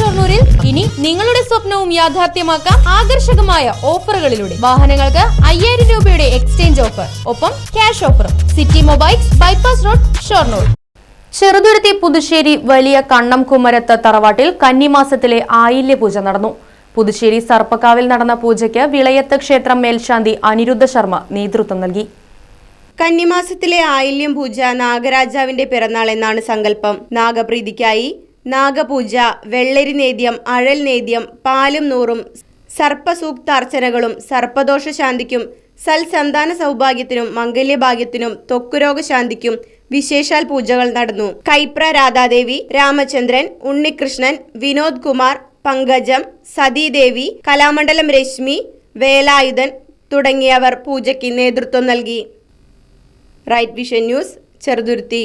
ഷൊർണൂരിൽ ഇനി നിങ്ങളുടെ സ്വപ്നവും യാഥാർത്ഥ്യമാക്കാം ആകർഷകമായ ഓഫറുകളിലൂടെ. വാഹനങ്ങൾക്ക് അയ്യായിരം രൂപയുടെ എക്സ്ചേഞ്ച് ഓഫർ ഒപ്പം ക്യാഷ് ഓഫറും. City mobiles bypass road Shoranur. Cheruthuruthy Puthussery വലിയ കണ്ണം കുമരത്ത് തറവാട്ടിൽ കന്നിമാസത്തിലെ ആയില്യ പൂജ നടന്നു. പുതുശ്ശേരി സർപ്പക്കാവിൽ നടന്ന പൂജയ്ക്ക് വിളയത്ത് ക്ഷേത്രം മേൽശാന്തി അനിരുദ്ധ ശർമ്മ നേതൃത്വം നൽകി. കന്നിമാസത്തിലെ ആയില്യം പൂജ നാഗരാജാവിന്റെ പിറന്നാൾ എന്നാണ് സങ്കല്പം. നാഗപ്രീതിക്കായി നാഗപൂജ വെള്ളരി നേദ്യം അഴൽ നേദ്യം പാലും നൂറും സർപ്പസൂക്താർച്ചനകളും സർപ്പദോഷ ശാന്തിക്കും സൽസന്താന സൗഭാഗ്യത്തിനും മംഗല്യഭാഗ്യത്തിനും തൊക്കുരോഗശാന്തിക്കും വിശേഷാൽ പൂജകൾ നടന്നു. കൈപ്ര രാധാദേവി രാമചന്ദ്രൻ ഉണ്ണികൃഷ്ണൻ വിനോദ് കുമാർ പങ്കജം സതീദേവി കലാമണ്ഡലം രശ്മി വേലായുധൻ തുടങ്ങിയവർ പൂജയ്ക്ക് നേതൃത്വം നൽകി. Right vision news Cheruthuruthy.